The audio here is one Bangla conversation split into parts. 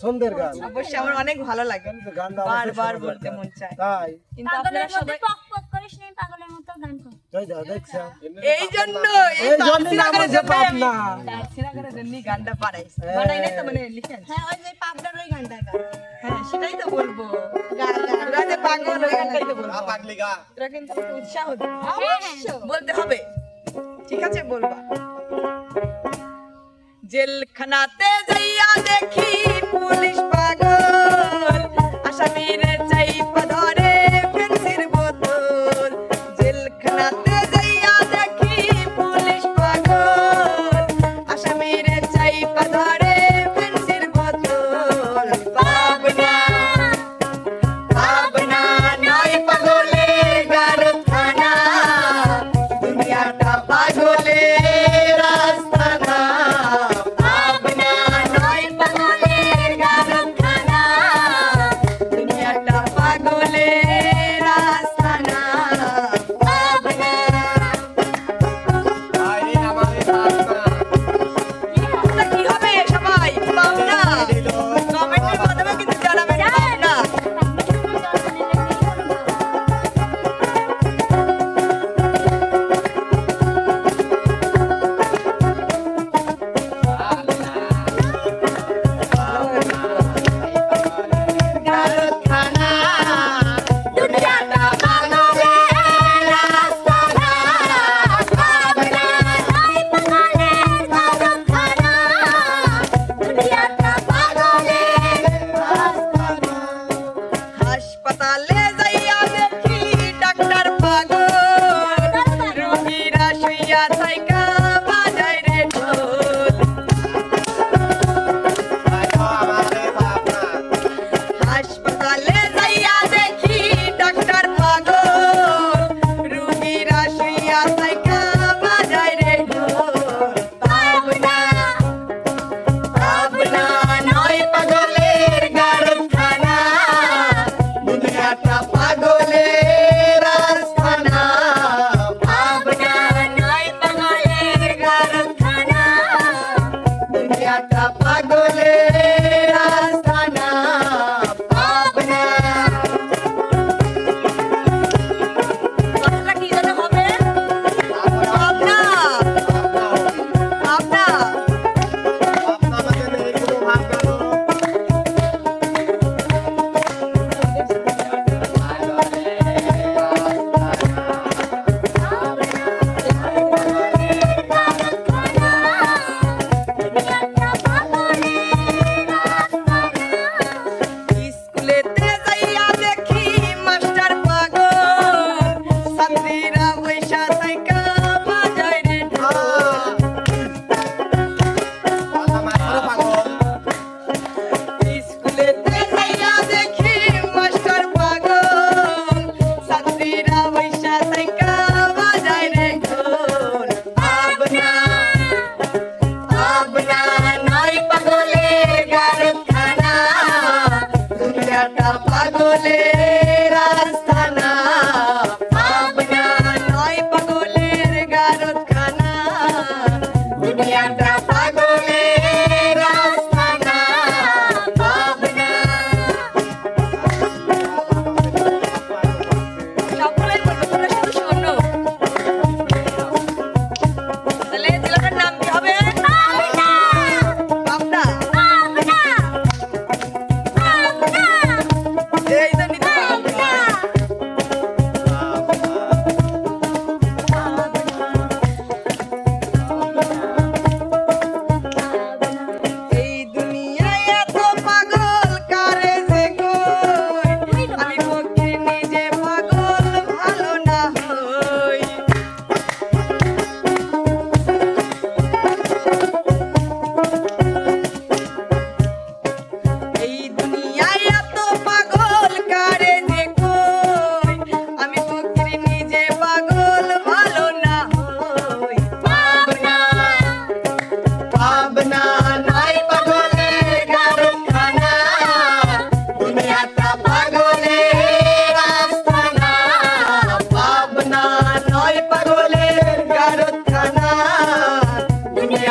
পছন্দের গান। অবশ্যই আমার অনেক ভালো লাগে। বারবার বলতে মন চায়। তাই। কিন্তু আপনারা সবাই এই জন্য এই তাফসীর আকারে যে পাবনা। হ্যাঁ, তাফসীর আকারে জন্য গানটা বানাইছে। বানাই না তো মানে লিখেন হ্যাঁ ওই যে পাবনার ওই গানটা হ্যাঁ সেটাই তো বলব। তোরা যে পাগল ওই গানটাই তো বলব। পাগলি গা। এটা কিন্তু উৎসাহ দিবি বলতে হবে। ঠিক আছে বলবা। জেলখানাতে যাইয়া দেখি পুলিশ পাগল। আসামিরে চাই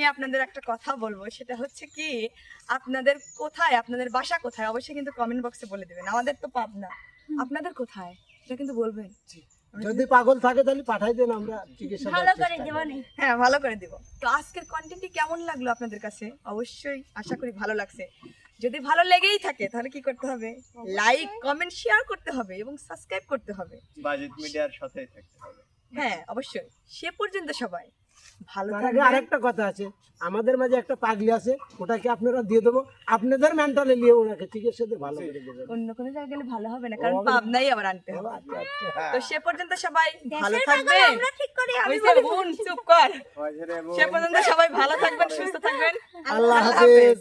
আমি আপনাদের একটা কথা বলব। সেটা হচ্ছে কি আপনাদের কোথায় আপনাদের বাসা কোথায় অবশ্যই কিন্তু কমেন্ট বক্সে বলে দিবেন। আমাদের তো পাবনা। আপনাদের কোথায়? এটা কিন্তু বলবেন। যদি পাগল থাকে তাহলে পাঠাই দেন আমরা চিকিৎসা ভালো করে দেব হ্যাঁ ভালো করে দিব। তো আজকের কন্টেন্টটি কেমন লাগল আপনাদের কাছে? অবশ্যই আশা করি ভালো লাগছে। যদি ভালো লেগেই থাকে তাহলে কি করতে হবে? লাইক কমেন্ট শেয়ার করতে হবে এবং সাবস্ক্রাইব করতে হবে। বাজেট মিডিয়ার সাথেই থাকতে হবে। হ্যাঁ অবশ্যই। সে পর্যন্ত সবাই। ভালো আগে আরেকটা কথা আছে। আমাদের মাঝে একটা পাগলি আছে ওটাকে আপনারা দিয়ে দেবো। আপনাদের মেন্টালে নিয়ে ওনাকে চিকিৎসা দিয়ে ভালো করে দেবেন অন্য কোনো জায়গায় গেলে ভালো হবে না কারণ পাবনাই আবার আনতে হবে। আচ্ছা, আচ্ছা। তো সে পর্যন্ত সবাই ভালো থাকবেন। আমরা ঠিক করি আমি বোন চুপ কর। সে পর্যন্ত সবাই ভালো থাকবেন সুস্থ থাকবেন। আল্লাহ হাফেজ।